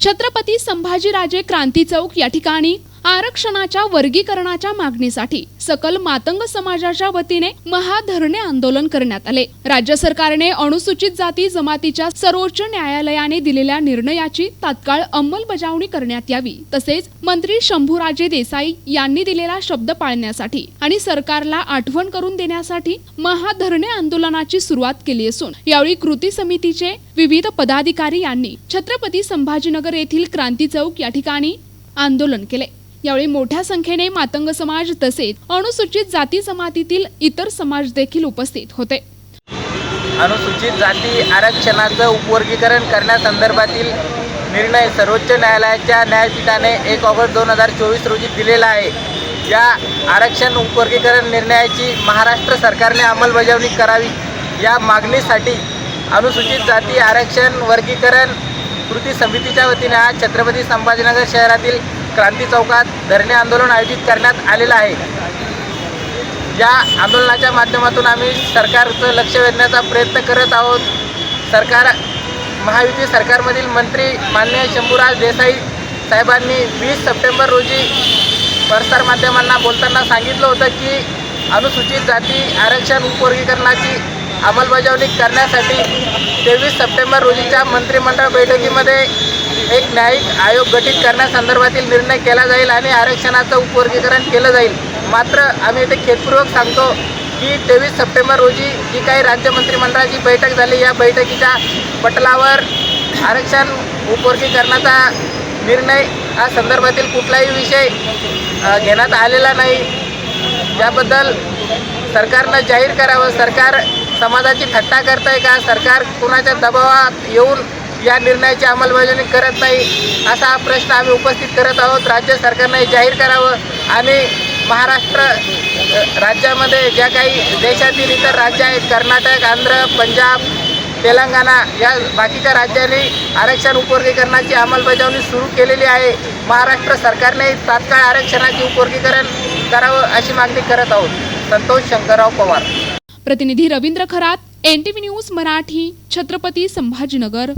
छत्रपती संभाजीराजे क्रांती चौक या ठिकाणी आरक्षणाच्या वर्गीकरणाच्या मागणीसाठी सकल मातंग समाजाच्या वतीने महाधरणे आंदोलन करण्यात आले. राज्य सरकारने अनुसूचित जाती जमातीच्या सर्वोच्च न्यायालयाने दिलेल्या निर्णयाची तात्काळ अंमलबजावणी करण्यात यावी तसेच मंत्री शंभूराजे देसाई यांनी दिलेला शब्द पाळण्यासाठी आणि सरकारला आठवण करून देण्यासाठी महाधरणे आंदोलनाची सुरुवात केली असून यावेळी कृती समितीचे विविध पदाधिकारी यांनी छत्रपती संभाजीनगर येथील क्रांती चौक या ठिकाणी आंदोलन केले. यावेळी मोठ्या संख्येने मातंग समाज तसेच अनुसूचित जाती जमातीतील इतर समाज देखील उपस्थित होते. अनुसूचित जाती आरक्षणाचं उपवर्गीकरण करण्यासंदर्भातील निर्णय सर्वोच्च न्यायालयाच्या न्यायपीठाने एक ऑगस्ट दोन हजार चोवीस रोजी दिलेला आहे. या आरक्षण उपवर्गीकरण निर्णयाची महाराष्ट्र सरकारने अंमलबजावणी करावी. या मागणीसाठी अनुसूचित जाती आरक्षण वर्गीकरण कृती समितीच्या वतीने आज छत्रपती संभाजीनगर शहरातील क्रांती चौकात धरणे आंदोलन आयोजित करण्यात आलेलं आहे. या आंदोलनाच्या माध्यमातून आम्ही सरकारचं लक्ष वेधण्याचा प्रयत्न करत आहोत. सरकार महायुती सरकारमधील मंत्री माननीय शंभूराज देसाई साहेबांनी वीस सप्टेंबर रोजी प्रसार माध्यमांना बोलताना सांगितलं होतं की अनुसूचित जाती आरक्षण उपवर्गीकरणाची अंमलबजावणी करण्यासाठी तेवीस सप्टेंबर रोजीच्या मंत्रिमंडळ बैठकीमध्ये एक न्यायिक आयोग गठीत करण्यासंदर्भातील निर्णय केला जाईल आणि आरक्षणाचं उपवर्गीकरण केलं जाईल. मात्र आम्ही इथे खेदपूर्वक सांगतो की तेवीस सप्टेंबर रोजी जी काही राज्य मंत्रिमंडळाची बैठक झाली या बैठकीच्या पटलावर आरक्षण उपवर्गीकरणाचा निर्णय या संदर्भातील कुठलाही विषय घेण्यात आलेला नाही. याबद्दल सरकारनं जाहीर करावं. सरकार समाजाची थट्टा करत आहे का? सरकार कुणाच्या दबावात येऊन या निर्णयाची अंमलबजावणी करत नाही असा हा प्रश्न आम्ही उपस्थित करत आहोत. राज्य सरकारने जाहीर करावं आणि महाराष्ट्र राज्यामध्ये ज्या काही देशातील इतर राज्य आहेत कर्नाटक आंध्र पंजाब तेलंगणा या बाकीच्या राज्यांनी आरक्षण उपवर्गीकरणाची अंमलबजावणी सुरू केलेली आहे. महाराष्ट्र सरकारने तात्काळ आरक्षणाचे उपवर्गीकरण करावं अशी मागणी करत आहोत. संतोष शंकरराव पवार. प्रतिनिधी रवींद्र खरात एन न्यूज मराठी छत्रपती संभाजीनगर.